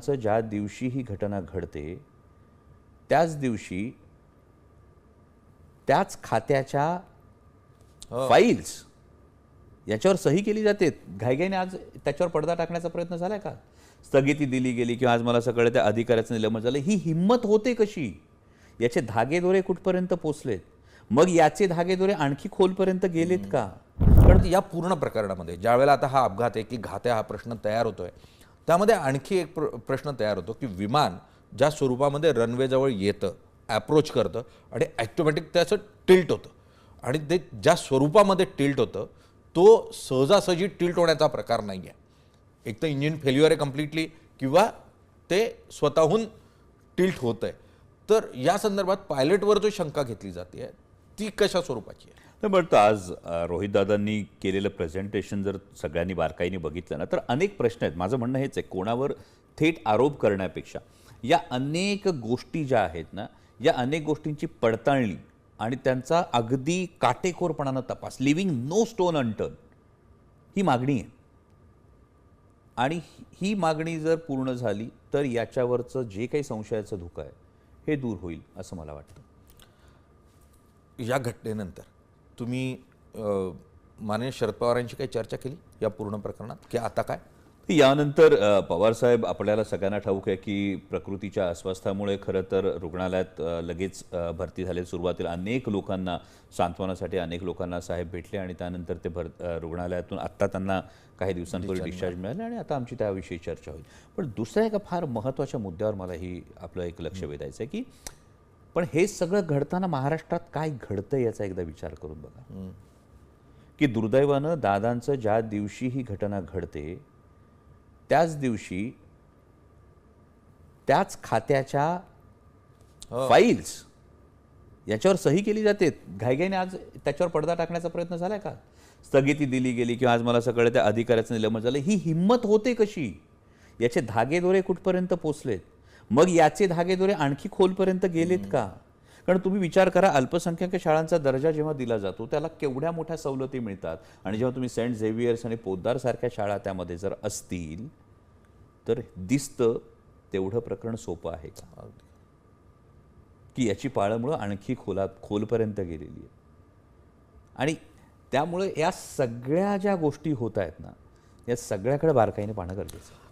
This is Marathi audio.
दादांचं ज्या दिवशी ही घटना घडते त्याच दिवशी त्याच खात्याच्या फाईल्स याच्यावर सही केली जाते. घाईघाईने आज त्याच्यावर पडदा टाकण्याचा प्रयत्न झालाय का? स्थगिती दिली गेली किंवा आज मला कळलं त्या अधिकाऱ्याचं निलंबन झालं. ही हिंमत होते कशी? याचे धागेदोरे कुठपर्यंत पोचलेत? मग याचे धागेदोरे आणखी खोलपर्यंत गेलेत का? कारण या पूर्ण प्रकरणामध्ये ज्या वेळेला आता हा अपघात आहे की घात्या हा प्रश्न तयार होतोय त्यामध्ये आणखी एक प्र प्रश्न तयार होतो की विमान ज्या स्वरूपामध्ये रनवेजवळ येतं ॲप्रोच करतं आणि ॲटोमॅटिक त्याचं टिल्ट होतं. आणि ते ज्या स्वरूपामध्ये टिल्ट होतं तो सहजासहजी टिल्ट होण्याचा प्रकार नाही आहे एक तर इंजिन फेल्युअर आहे कम्प्लिटली किंवा ते स्वतःहून टिल्ट होतं आहे तर या संदर्भात पायलटवर जो शंका घेतली जाते ती कशा स्वरूपाची आहे? तर बरं आज रोहितदादांनी केलेलं प्रेझेंटेशन जर सगळ्यांनी बारकाईने बघितलं ना तर अनेक प्रश्न आहेत. माझं म्हणणं हेच आहे कोणावर थेट आरोप करण्यापेक्षा या अनेक गोष्टी ज्या आहेत ना या अनेक गोष्टींची पडताळणी आणि त्यांचा अगदी काटेकोरपणानं तपास लिव्हिंग नो स्टोन अनटर्न ही मागणी आहे. आणि ही मागणी जर पूर्ण झाली तर याच्यावरचं जे काही संशयाचं धोका आहे हे दूर होईल असं मला वाटतं. या घटनेनंतर तुम्ही माननीय शरद पवारांची काही चर्चा केली या पूर्ण प्रकरणात? की आता काय? यानंतर पवारसाहेब आपल्याला सगळ्यांना ठाऊक आहे की प्रकृतीच्या अस्वस्थामुळे खरं तर रुग्णालयात लगेच भरती झाले सुरुवातीला अनेक लोकांना सांत्वनासाठी अनेक लोकांना साहेब भेटले आणि त्यानंतर ते भर रुग्णालयातून आत्ता त्यांना काही दिवसांपूर्वी डिस्चार्ज मिळाले आणि आता आमची त्याविषयी चर्चा होईल. पण दुसऱ्या एका फार महत्त्वाच्या मुद्द्यावर मला ही आपलं एक लक्ष वेधायचं आहे की पण हे सगळं घडताना महाराष्ट्रात काय घडतं याचा एकदा विचार करून बघा. की दुर्दैवानं दादांचं ज्या दिवशी ही घटना घडते त्याच दिवशी त्याच खात्याच्या फाईल्स याच्यावर सही केली जाते. घाईघाईने आज त्याच्यावर पडदा टाकण्याचा प्रयत्न झालाय का? स्थगिती दिली गेली किंवा आज मला कळलं त्या अधिकाऱ्याचं निलंबन झालं. ही हिंमत होते कशी? याचे धागेदोरे कुठपर्यंत पोचलेत? मग याचे धागेदोरे आणखी खोलपर्यंत गेलेत का? कारण तुम्ही विचार करा अल्पसंख्याक शाळांचा दर्जा जेव्हा दिला जातो त्याला केवढ्या मोठ्या सवलती मिळतात? आणि जेव्हा तुम्ही सेंट झेवियर्स आणि पोद्दार सारख्या शाळा त्यामध्ये जर असतील तर दिसतं तेवढं प्रकरण सोपं आहे का? की याची पाळंमुळं आणखी खोलात खोलपर्यंत गेलेली आहे. आणि त्यामुळे या सगळ्या ज्या गोष्टी होत आहेत ना या सगळ्याकडे बारकाईने पाहणं गरजेचं